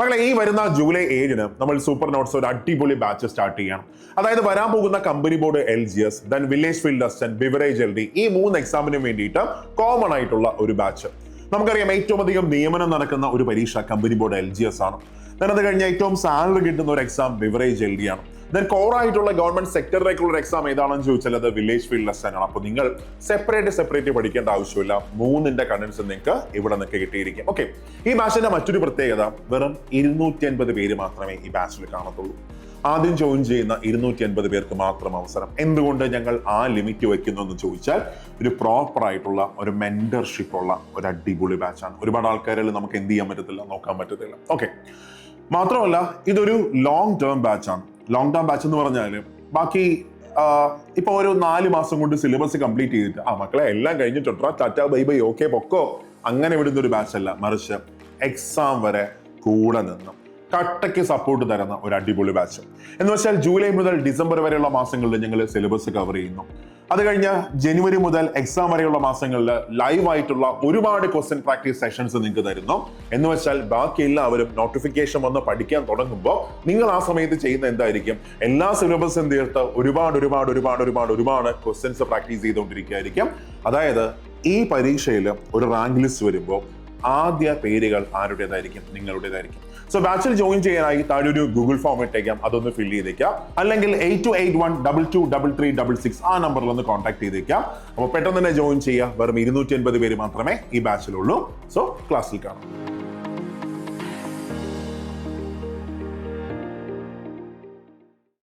മക്കളെ ഈ വരുന്ന ജൂലൈ ഏഴിന് നമ്മൾ സൂപ്പർ നോട്ട്സ് ഒരു അടിപൊളി ബാച്ച് സ്റ്റാർട്ട് ചെയ്യണം. അതായത് വരാൻ പോകുന്ന company board L G S then village field assistant beverage L D ഈ മൂന്ന് എക്സാമിനും വേണ്ടിയിട്ട് കോമൺ ആയിട്ടുള്ള ഒരു ബാച്ച് നമുക്കറിയാം ഏറ്റവും അധികം നിയമനം നടക്കുന്ന ഒരു പരീക്ഷ company board L G S ആണ്. ദെൻ അത് കഴിഞ്ഞ ഏറ്റവും സാലറി കിട്ടുന്ന ഒരു എക്സാം ബിവറേജ് എൽ ഡി ആണ്. ദെൻ കോർ ആയിട്ടുള്ള ഗവൺമെന്റ് സെക്ടറിലേക്കുള്ള ഒരു എക്സാം ഏതാണെന്ന് ചോദിച്ചാൽ അത് വില്ലേജ് ഫീൽഡ് ലെസൺ ആണ്. അപ്പോൾ നിങ്ങൾ സെപ്പറേറ്റ് സെപ്പറേറ്റ് പഠിക്കേണ്ട ആവശ്യമില്ല. മൂന്നിന്റെ കണ്ടൻസ് നിങ്ങൾക്ക് ഇവിടെ നിങ്ങൾക്ക് കിട്ടിയിരിക്കും. ഓക്കെ ഈ ബാച്ചിന്റെ മറ്റൊരു പ്രത്യേകത വെറും ഇരുന്നൂറ്റി അൻപത് പേര് മാത്രമേ ഈ ബാച്ചിൽ കാണത്തുള്ളൂ. ആദ്യം ജോയിൻ ചെയ്യുന്ന ഇരുന്നൂറ്റി അൻപത് പേർക്ക് മാത്രം അവസരം. എന്തുകൊണ്ട് ഞങ്ങൾ ആ ലിമിറ്റ് വെക്കുന്നു എന്ന് ചോദിച്ചാൽ ഒരു പ്രോപ്പർ ആയിട്ടുള്ള ഒരു മെന്റർഷിപ്പ് ഉള്ള ഒരു അടിപൊളി ബാച്ചാണ് ഒരുപാട് ആൾക്കാരിൽ നമുക്ക് എന്ത് ചെയ്യാൻ പറ്റത്തില്ല നോക്കാൻ പറ്റത്തില്ല. ഓക്കെ മാത്രമല്ല ഇതൊരു ലോങ് ടേം ബാച്ചാണ് ലോങ് ടേം ബാച്ച് എന്ന് പറഞ്ഞാൽ ബാക്കി ഇപ്പൊ ഒരു നാല് മാസം കൊണ്ട് സിലബസ് കംപ്ലീറ്റ് ചെയ്തിട്ട് ആ മക്കളെ എല്ലാം കഴിഞ്ഞിട്ടുണ്ടോ ടാറ്റ ബൈ ബൈ ഓക്കെ പൊക്കോ. അങ്ങനെ വിടുന്ന ഒരു ബാച്ച് അല്ല. മറിച്ച് എക്സാം വരെ കൂടെ നിന്ന്. കട്ടയ്ക്ക് സപ്പോർട്ട് തരുന്ന ഒരു അടിപൊളി ബാച്ച് എന്ന് വെച്ചാൽ ജൂലൈ മുതൽ ഡിസംബർ വരെയുള്ള മാസങ്ങളിൽ ഞങ്ങൾ സിലബസ് കവർ ചെയ്യുന്നു. അത് കഴിഞ്ഞ് ജനുവരി മുതൽ എക്സാം വരെയുള്ള മാസങ്ങളിൽ ലൈവ് ആയിട്ടുള്ള ഒരുപാട് ക്വസ്റ്റ്യൻ പ്രാക്ടീസ് സെഷൻസ് നിങ്ങൾക്ക് തരുന്നു. എന്ന് വെച്ചാൽ ബാക്കി എല്ലാവരും നോട്ടിഫിക്കേഷൻ വന്ന് പഠിക്കാൻ തുടങ്ങുമ്പോൾ നിങ്ങൾ ആ സമയത്ത് ചെയ്യുന്ന എന്തായിരിക്കും? എല്ലാ സിലബസും തീർത്ത് ഒരുപാട് ഒരുപാട് ഒരുപാട് ഒരുപാട് ഒരുപാട് ക്വസ്റ്റ്യൻസ് പ്രാക്ടീസ് ചെയ്തുകൊണ്ടിരിക്കുകയായിരിക്കും. അതായത് ഈ പരീക്ഷയിൽ ഒരു റാങ്ക് ലിസ്റ്റ് വരുമ്പോൾ ആദ്യ പേരുകൾ ആരുടേതായിരിക്കും? നിങ്ങളുടേതായിരിക്കും. സോ ബാച്ചിൽ ജോയിൻ ചെയ്യാനായി താഴെ ഒരു ഗൂഗിൾ ഫോം ഇട്ടേക്കാം. അതൊന്ന് ഫിൽ ചെയ്തേക്കാം. അല്ലെങ്കിൽ eight two eight one double two double three double six ആ നമ്പറിൽ ഒന്ന് കോൺടാക്ട് ചെയ്തേക്കാം. അപ്പോൾ പെട്ടെന്ന് തന്നെ ജോയിൻ ചെയ്യുക. വെറും ഇരുന്നൂറ്റി അൻപത് പേര് മാത്രമേ ഈ ബാച്ചിലുള്ളൂ സോ ക്ലാസ്സിൽ കാണാം.